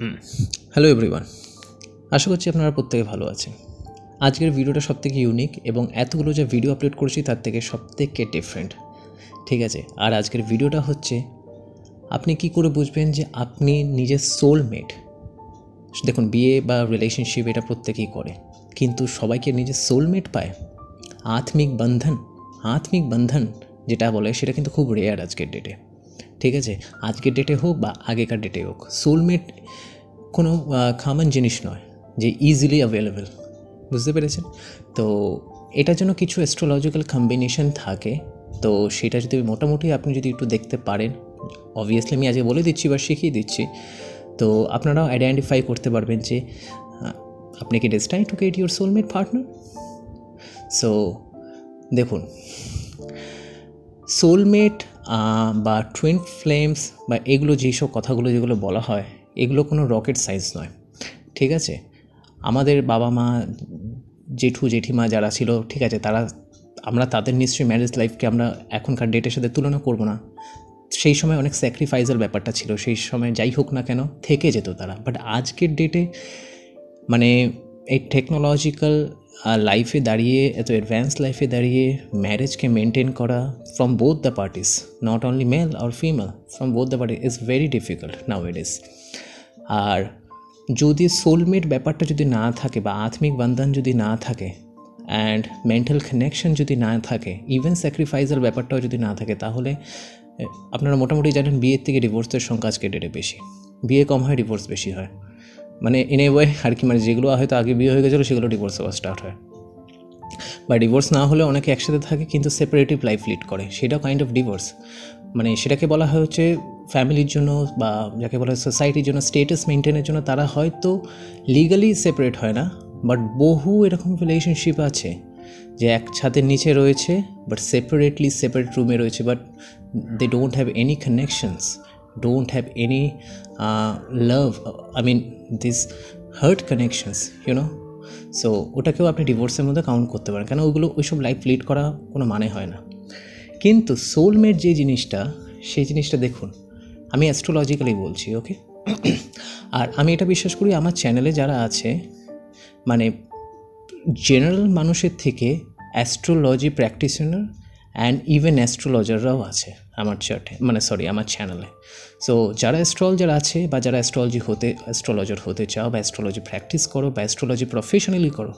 Hello everyone আশা করছি আপনারা প্রত্যেকে ভালো আছেন। আজকের ভিডিওটা সব থেকে ইউনিক এবং এতগুলো যে ভিডিও আপলোড করেছি তার থেকে সব থেকে ডিফারেন্ট ঠিক আছে? আর আজকের ভিডিওটা হচ্ছে, আপনি কি করে বুঝবেন যে আপনি নিজের সোলমেট দেখুন, বিয়ে বা রিলেশনশিপ এটা প্রত্যেকেই করে। কিন্তু সবাইকে নিজের সোলমেট পায়? আত্মিক বন্ধন আত্মিক বন্ধন যেটা বলে সেটা কিন্তু খুব রেয়ার আজকের ডেটে ঠিক আছে? আজকের ডেটে হোক বা আগেকার ডেটে হোক সোলমেট কোনো কমন জিনিস নয় যে ইজিলি অ্যাভেলেবেল বুঝতে পেরেছেন? তো এটার জন্য কিছু অ্যাস্ট্রোলজিক্যাল কম্বিনেশন থাকে। তো সেটা যদি মোটামুটি আপনি যদি একটু দেখতে পারেন অবভিয়াসলি আমি আজকে বলে দিচ্ছি বা শিখিয়ে দিচ্ছি। তো আপনারাও আইডেন্টিফাই করতে পারবেন যে আপনি কি destined to get your soulmate partner so দেখুন সোলমেট বা টুইন ফ্লেমস বা এগুলো যেসব কথাগুলো যেগুলো বলা হয়, এগুলো কোনো রকেট সাইজ নয়। ঠিক আছে? আমাদের বাবা মা, জেঠু, জেঠিমা যারা ছিল, ঠিক আছে, তারা, আমরা তাদের নিশ্চয়ই ম্যারেজ লাইফকে আমরা এখনকার ডেটের সাথে তুলনা করব না। সেই সময় অনেক স্যাক্রিফাইসের ব্যাপারটা ছিল, সেই সময় যাই হোক না কেন, থেকে যেত তারা। বাট আজকের ডেটে মানে এই টেকনোলজিক্যাল লাইফে দাঁড়িয়ে, এত অ্যাডভান্স লাইফে দাঁড়িয়ে ম্যারেজকে মেনটেন করা from both the parties not only male R female from both the party is very difficult now it is আর যদি সোলমেট ব্যাপারটা যদি না থাকে বা আত্মিক বন্ধন যদি না থাকে অ্যান্ড মেন্টাল কানেকশন যদি না থাকে ইভেন স্যাক্রিফাইসের ব্যাপারটাও যদি না থাকে, তাহলে আপনারা মোটামুটি জানেন বিয়ের থেকে ডিভোর্সের সংখ্যা আজকে ডেটে বেশি। বিয়ে কম হয় ডিভোর্স বেশি হয়। মানে ইন এ ওয়ে আর কি মানে যেগুলো হয়তো আগে বিয়ে হয়ে গেছিল, সেগুলো ডিভোর্স হওয়া স্টার্ট হয়। বা ডিভোর্স না হলে অনেকে একসাথে থাকে, কিন্তু সেপারেটিভ লাইফ লিড করে। সেটাও কাইন্ড অফ ডিভোর্স মানে সেটাকে বলা হয় হচ্ছে ফ্যামিলির জন্য বা যাকে বলা হয় সোসাইটির জন্য স্টেটাস মেনটেনের জন্য তারা হয়তো লিগালি সেপারেট হয় না বাট বহু এরকম রিলেশনশিপ আছে যে এক ছাদের নিচে রয়েছে বাট সেপারেটলি সেপারেট রুমে রয়েছে but they don't have any connections don't have any love I mean this heart connections you know so ওটাকেও আপনি ডিভোর্সের মধ্যে কাউন্ট করতে পারেন। কেন? ওইগুলো ওইসব লাইফ লিড করা কোনো মানে হয় না। কিন্তু সোলমেট যে জিনিসটা, সেই জিনিসটা দেখুন, আমি অ্যাস্ট্রোলজিক্যালি বলছি ওকে আর আমি এটা বিশ্বাস করি, আমার চ্যানেলে যারা আছে মানে জেনারেল মানুষের থেকে অ্যাস্ট্রোলজি প্র্যাকটিশনার অ্যান্ড ইভেন অ্যাস্ট্রোলজাররাও আছে। আমার চার্টে মানে সরি আমার চ্যানেলে সো যারা অ্যাস্ট্রোলজার আছে বা যারা অ্যাস্ট্রোলজি হতে অ্যাস্ট্রোলজার হতে চাও বা অ্যাস্ট্রোলজি প্র্যাকটিস করো বা অ্যাস্ট্রোলজি প্রফেশনালি করো,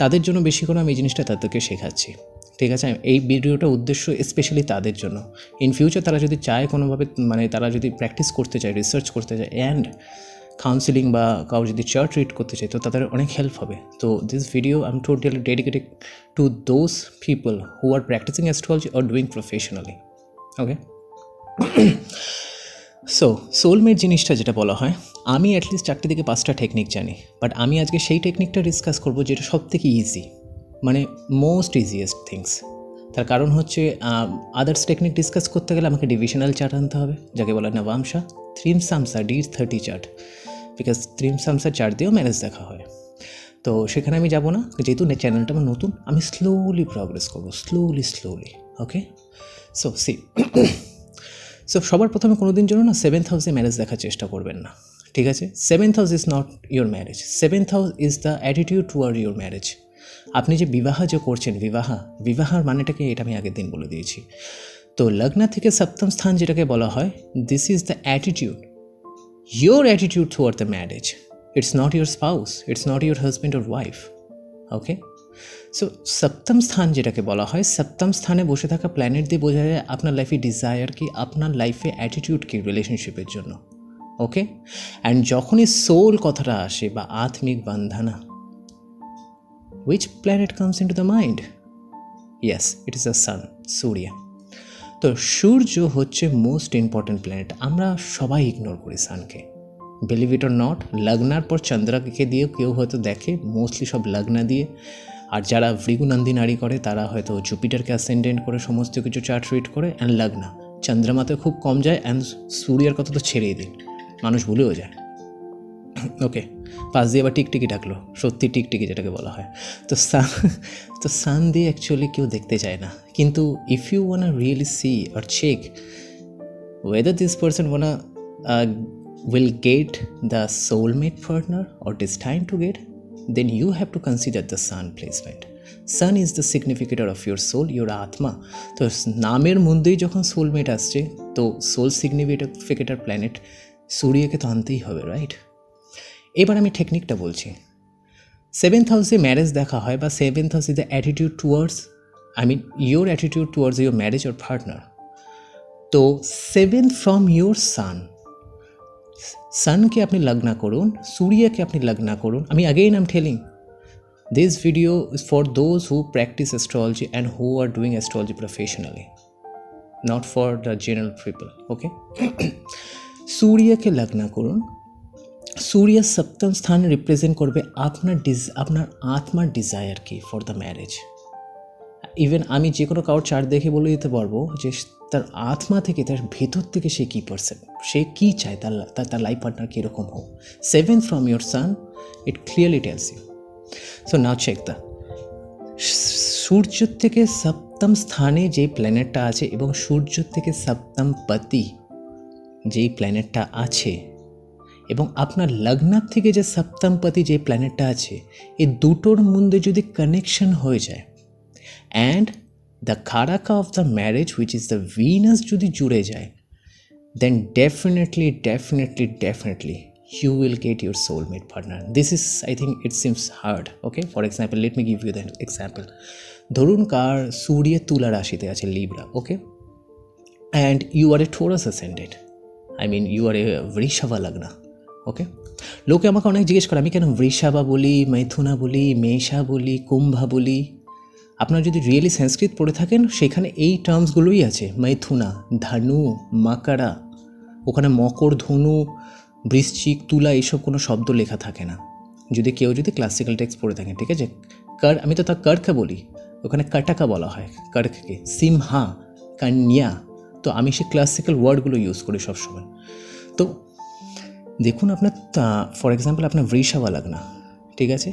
তাদের জন্য বেশি করে আমি এই জিনিসটা তাদেরকে শেখাচ্ছি। ঠিক আছে? এই ভিডিওটা উদ্দেশ্য স্পেশালি তাদের জন্য। ইন ফিউচার তারা যদি চায় কোনোভাবে মানে তারা যদি প্র্যাকটিস করতে চায় রিসার্চ করতে চায় অ্যান্ড কাউন্সিলিং বা কাউ যদি চার্ট রিড করতে চায়, তো তাদের অনেক হেল্প হবে। তো this video I am totally dedicated to those people who are practising astrology are doing professionally okay so soulmate জিনিসটা যেটা বলা হয়, আমি অ্যাটলিস্ট চারটে থেকে পাঁচটা টেকনিক জানি বাট আমি আজকে সেই টেকনিকটা ডিসকাস করব যেটা সব থেকে ইজি মানে মোস্ট ইজিয়েস্ট থিংস তার কারণ হচ্ছে আদার্স টেকনিক ডিসকাস করতে গেলে আমাকে ডিভিশনাল চার্ট আনতে হবে, যাকে বলা Navamsa Trimsamsa D thirty chart because Trimsamsa chart দিয়েও ম্যানেজ দেখা হয়। তো সেখানে আমি যাব না, যেহেতু চ্যানেলটা আমার নতুন, আমি স্লোলি প্রগ্রেস করব slowly slowly okay so see so সবার প্রথমে কোনো দিন জন্য না সেভেন্থ হাউসে ম্যারেজ দেখার চেষ্টা করবেন না, ঠিক আছে? Seventh house is not your marriage seventh house is the attitude toward your marriage আপনি যে বিবাহ যে করছেন, বিবাহ, বিবাহার মানেটাকে এটা আমি আগের দিন বলে দিয়েছি। তো লগ্ন থেকে সপ্তম স্থান যেটাকে বলা হয় this is the attitude your attitude toward the marriage it's not your spouse it's not your husband or wife okay so সপ্তম স্থান যেটাকে বলা হয়, সপ্তম স্থানে বসে থাকা প্ল্যানেট দিয়ে বোঝা যায় আপনার লাইফে ডিজায়ার কি, আপনার লাইফে অ্যাটিটিউড কি রিলেশনশিপের জন্য। ওকে অ্যান্ড যখনই সোল কথাটা আসে বা আত্মিক বান্ধানা which planet comes into the mind yes it is the sun সূর্য। তো সূর্য হচ্ছে মোস্ট ইম্পর্ট্যান্ট প্ল্যানেট আমরা সবাই ইগনোর করি সানকে বিলিভ ইট অর নট লগ্নার পর চন্দ্রাকে দিয়ে কেউ হয়তো দেখে মোস্টলি সব লগ্না দিয়ে। আর যারা ভৃগুনন্দী নারী করে তারা হয়তো জুপিটারকে অ্যাসেন্ডেন্ট করে সমস্ত কিছু চার্ট রিড করে অ্যান্ড লগ্না চন্দ্রমাতে খুব কম যায় অ্যান্ড সূর্যের কথা তো ছেড়েই দিন। মানুষ ভুলেও যায়। ওকে পাশ দিয়ে আবার টিকটিকি ডাকলো। সত্যি টিকটিকি যেটাকে বলা হয়। তো সান তো সান দিয়ে অ্যাকচুয়ালি কেউ দেখতে চায় না। কিন্তু if you wanna really see or check whether this person one will will get the soulmate partner or destined to get, then you have to consider the sun placement. Sun is the significator of your soul, your atma. তো নামের মধ্যেই যখন soulmate আসছে তো soul সিগনিফিকেটার planet সূর্যকে তো আনতেই হবে রাইট এবার আমি টেকনিকটা বলছি সেভেন্থ হাউসে ম্যারেজ দেখা হয় বা সেভেন্থ হাউসে the attitude towards I mean your attitude towards your marriage or partner তো সেভেন ফ্রম ইয়োর সান সানকে আপনি লগ্না করুন, সূর্যকে আপনি লগ্না করুন। আমি again am telling this video is for those who practise astrology and who are doing astrology professionally not for the general people okay সূর্যকে লগ্না করুন। সূর্য সপ্তম স্থান রিপ্রেজেন্ট করবে আপনার ডিজ আপনার আত্মার ডিজায়ার কি ফর দ্য ম্যারেজ ইভেন আমি যে কোনো কারোর চার্ট দেখে বলে দিতে পারব যে তার আত্মা থেকে, তার ভেতর থেকে সে কী পারসেন সে কী চায়? তার তার তার লাইফ পার্টনার কীরকম হোক? Seven from your sun it clearly tells you so now check the সূর্য থেকে সপ্তম স্থানে যে প্ল্যানেটটা আছে এবং সূর্য থেকে সপ্তম পতি যেই প্ল্যানেটটা আছে এবং আপনার লগ্নার থেকে যে সপ্তমপতি যে প্ল্যানেটটা আছে, এই দুটোর মধ্যে যদি কানেকশন হয়ে যায় and the karaka of the marriage which is the Venus যদি জুড়ে যায় then definitely definitely definitely you will get your soulmate partner this is I think it seems hard okay for example let me give you than example ধরুন কার সূর্য তুলা রাশিতে আছে Libra okay and you are a Taurus ascended I mean you are a Vrishabha lagna okay লোকে আমাকে অনেক জিজ্ঞেস করে, আমি কেন বৃষাবা বলি মৈথুনা বলি মেষা বলি কুম্ভা বলি? আপনারা যদি রিয়েলি সংস্কৃত পড়ে থাকেন, সেখানে এই টার্মসগুলোই আছে। মাইথুনা ধানু, মাকারা, ওখানে মকর, ধনু, বৃশ্চিক, তুলা এইসব কোনো শব্দ লেখা থাকে না। যদি কেউ যদি ক্লাসিক্যাল টেক্সট পড়ে থাকেন, ঠিক আছে? কার, আমি তো তা কার্কা বলি। ওখানে কাটাকা বলা হয় কার্ককে সিমহা, কান্যা। তো আমি সে ক্লাসিক্যাল ওয়ার্ডগুলো ইউজ করি সবসময়। তো দেখুন আপনার ফর এক্সাম্পল আপনার বৃষাওয়া লাগনা ঠিক আছে?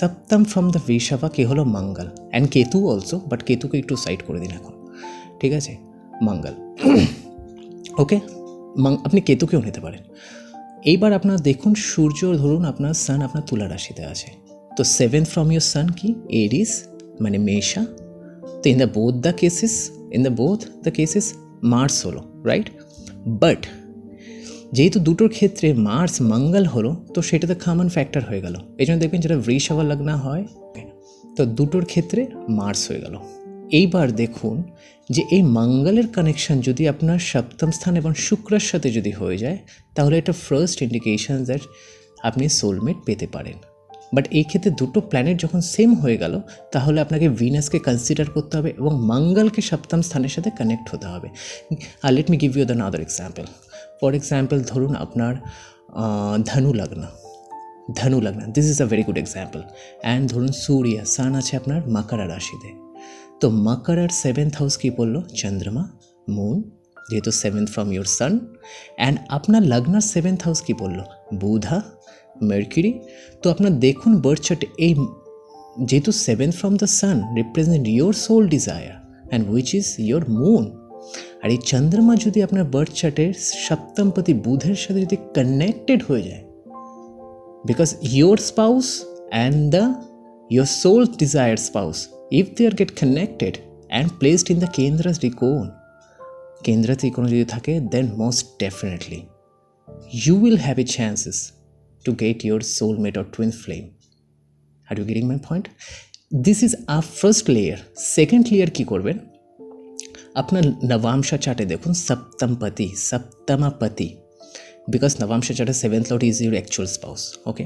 সপ্তম ফ্রম দ্য বৃষাবা কে হলো মঙ্গল। অ্যান্ড কেতু অলসো বাট কেতুকে একটু সাইড করে দিন এখন। ঠিক আছে? মঙ্গল। ওকে আপনি কেতুকেও নিতে পারেন। এইবার আপনার দেখুন, সূর্য, ধরুন আপনার সান আপনার তুলা রাশিতে আছে। তো সেভেন ফ্রম ইয়োর সান কি? এরিস মানে মেষা। তো in the both the cases in the both the cases Mars হলো রাইট বাট যেহেতু দুটোর ক্ষেত্রে মার্স মঙ্গল হলো, তো সেটা তো কমন ফ্যাক্টর হয়ে গেল। এই জন্য দেখবেন যেটা বৃষাবা লগ্ন হয়, তো দুটোর ক্ষেত্রে মার্স হয়ে গেল। এইবার দেখুন যে এই মঙ্গলের কানেকশন যদি আপনার সপ্তম স্থান এবং শুক্রের সাথে যদি হয়ে যায়, তাহলে এটা ফার্স্ট ইন্ডিকেশন দ্যাট আপনি সোলমেট পেতে পারেন। বাট এই ক্ষেত্রে দুটো প্ল্যানেট যখন সেম হয়ে গেল, তাহলে আপনাকে ভিনাসকে কনসিডার করতে হবে এবং মঙ্গলকে সপ্তম স্থানের সাথে কানেক্ট হতে হবে। আর let me give you the other example for example ধরুন আপনার ধনু লগ্ন। ধনু লগ্ন this is a very good example and ধরুন সূর্য সান আছে আপনার মাকারা রাশিতে। তো মকর আর সেভেন্থ হাউস কী বলল? চন্দ্রমা মুন যেহেতু seventh from your sun and আপনার লগ্নার সেভেন্থ হাউস কী বলল? বুধা মার্কিরি তো আপনার দেখুন বার্থ চার্টে এই যেহেতু seventh from the sun represent your soul desire and which is your moon আর এই চন্দ্রমা যদি আপনার বার্থ চার্টের সপ্তমপতি বুধের সাথে যদি কানেক্টেড হয়ে যায় because your spouse and the your soul desire spouse if they are get connected and placed in the kendras ত্রিকোণ কেন্দ্র ত্রিকোণ যদি থাকে then most definitely you will have a chances to get your soulmate or twin flame are you getting my point this is our first layer second layer কি করবেন আপনার নবাংশা চার্টে দেখুন, সপ্তমপতি, সপ্তমাপতি। বিকজ নবাংশা চার্টে seventh lord is your actual spouse okay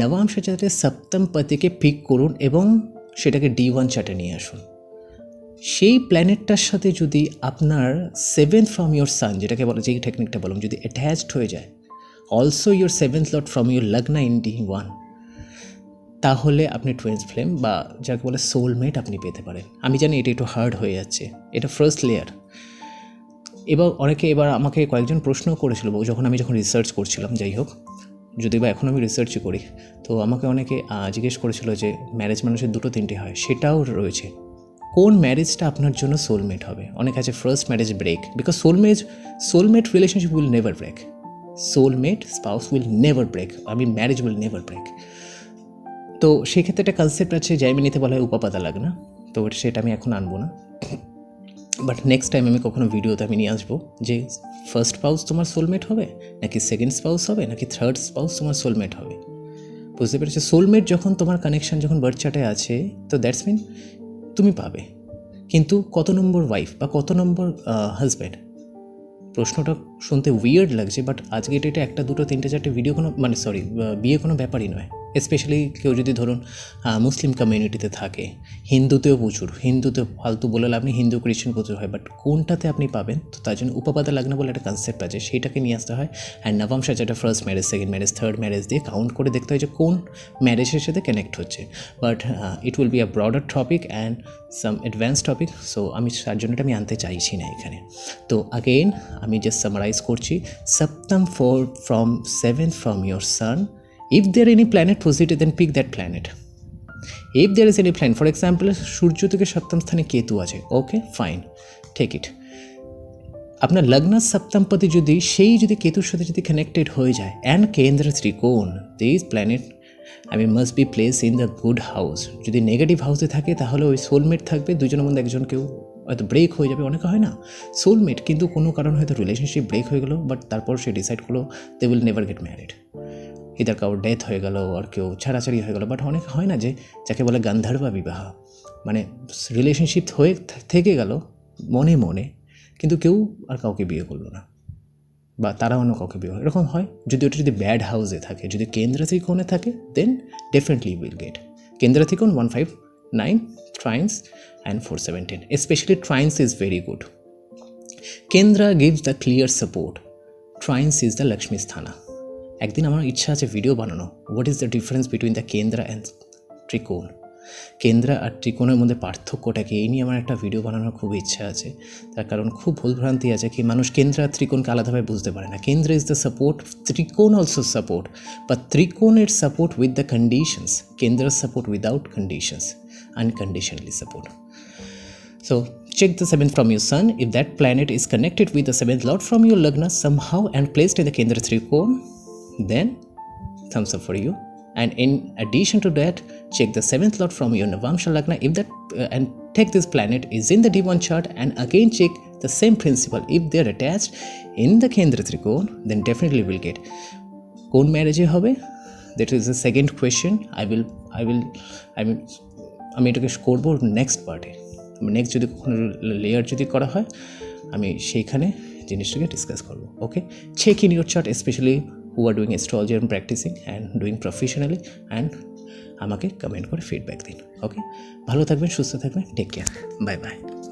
Navamsa চার্টে সপ্তমপতিকে pick করুন এবং সেটাকে ডি ওয়ান চার্টে নিয়ে আসুন। সেই প্ল্যানেটটার সাথে যদি আপনার সেভেন ফ্রম ইয়োর সান যেটাকে বলে, যেই টেকনিকটা বললাম, যদি অ্যাটাচড হয়ে যায় also your seventh lord from your lagna in D one তাহলে আপনি টুয়েন্স ফ্লেম বা যাকে বলে সোলমেট আপনি পেতে পারেন। আমি জানি এটা একটু হার্ড হয়ে যাচ্ছে। এটা ফার্স্ট লেয়ার এবার অনেকে এবার আমাকে কয়েকজন প্রশ্ন করেছিল, যখন আমি যখন রিসার্চ করছিলাম, যাই হোক যদি বা এখন আমি রিসার্চই করি, তো আমাকে অনেকে জিজ্ঞেস করেছিল যে ম্যারেজ মানুষের দুটো তিনটে হয়, সেটাও রয়েছে। কোন ম্যারেজটা আপনার জন্য সোলমেট হবে? অনেক আছে first marriage break because soulmate soulmate relationship will never break soulmate spouse will never break I mean marriage will never break তো সেক্ষেত্রে একটা কনসেপ্ট আছে জাইমিনিতে বলা হয় উপাপাতা লাগনা। তো সেটা আমি এখন আনব না। বাট নেক্সট টাইম আমি কখনো ভিডিওতে আমি নিয়ে আসব যে ফার্স্ট স্পাউস তোমার সোলমেট হবে, নাকি সেকেন্ড স্পাউস হবে, নাকি থার্ড স্পাউস তোমার সোলমেট হবে। বুঝতে পেরেছ? সোলমেট যখন তোমার কানেকশন যখন বার্থ আছে, তো দ্যাটস মিন তুমি পাবে। কিন্তু কত নম্বর ওয়াইফ বা কত নম্বর হাজব্যান্ড প্রশ্নটা শুনতে উইয়ার্ড লাগছে বাট আজকে ডেটে একটা, দুটো, তিনটে, চারটে ভিডিও কোনো মানে সরি বিয়ে কোনো ব্যাপারই নয়। স্পেশালি কেউ যদি ধরুন মুসলিম কমিউনিটিতে থাকে, হিন্দুতেও প্রচুর, হিন্দুতে ফালতু বলে আপনি হিন্দু খ্রিস্টান প্রচুর হয় বাট কোনটাতে আপনি পাবেন, তো তার জন্য উপপাদা লাগনা বলে একটা কনসেপ্ট আছে, সেইটাকে নিয়ে আসতে হয় অ্যান্ড নবমশা যেটা first marriage second marriage third marriage দিয়ে কাউন্ট করে দেখতে হয় যে কোন ম্যারেজের সাথে কানেক্ট হচ্ছে but it will be a broader topic and some advance topic so আমি তার জন্য এটা আমি আনতে চাইছি না এখানে। তো আগেইন আমি জাস্ট সামারাইজ করছি সপ্তম for from seventh from your sun if there any planet positive then pick that planet if there is any plan for example সূর্য থেকে সপ্তম স্থানে কেতু আছে ওকে ফাইন টেক ইট আপনার লগ্ন সপ্তমপতি যদি সেই যদি কেতুর সাথে যদি কানেক্টেড হয়ে যায় and kendra trikona this planet I mean must be place in the good house যদি নেগেটিভ হাউসে থাকে তাহলে ওই সোলমেট থাকবে দুজনের মধ্যে একজন কেউ হয়তো ব্রেক হয়ে যাবে অনেকে হয় না সোলমেট কিন্তু কোনো কারণে হয়তো রিলেশনশিপ ব্রেক হয়ে গেলো বাট তারপর সে ডিসাইড করল they will never get married either কারোর ডেথ হয়ে গেল, আর কেউ ছাড়াছাড়ি হয়ে গেল। বাট অনেক হয় না যে যাকে বলে গান্ধার্বা বিবাহ। মানে রিলেশনশিপ হয়ে থেকে গেল মনে মনে, কিন্তু কেউ আর কাউকে বিয়ে করল না। বা তারা অন্য কাউকে বিয়ে। এরকম হয়। যদি ওটা যদি ব্যাড হাউসে থাকে, যদি কেন্দ্র ত্রিকোণে থাকে then definitely will get kendra trikona one five nine trines and four seventeen specially trines is very good kendra gives the clear support trines is the Lakshmi sthana একদিন আমার ইচ্ছা আছে ভিডিও বানানো। What is the difference between the kendra and trikona kendra আর ত্রিকোণের মধ্যে পার্থক্যটাকে এই নিয়ে আমার একটা ভিডিও বানানোর খুব ইচ্ছা আছে। তার কারণ খুব ভুলভ্রান্তি আছে কি মানুষ কেন্দ্র আর ত্রিকোণকে আলাদাভাবে বুঝতে পারে না। Kendra is the support trikona also support but ত্রিকোণের support with the conditions kendra support without conditions unconditionally support So check the seventh from your sun. If that planet is connected with the seventh lord from your lagna somehow and placed in the Kendra Trikon, then thumbs up for you. And in addition to that, check the seventh lord from your Navamsha lagna. If that uh, and take this planet is in the D1 chart and again check the same principle. If they're attached in the Kendra Trikon, then definitely will get. কোন ম্যারেজে হবে that is the second question I will I will I mean আমি এটাকে করব next পার্টে next যদি কখনো layer যদি করা হয় আমি সেইখানে জিনিসটাকে ডিসকাস করব okay check in your chart specially who are doing astrology and practising and doing professionally and আমাকে কমেন্ট করে ফিডব্যাক দিন ওকে ভালো থাকবেন, সুস্থ থাকবেন টেক কেয়ার বাই বাই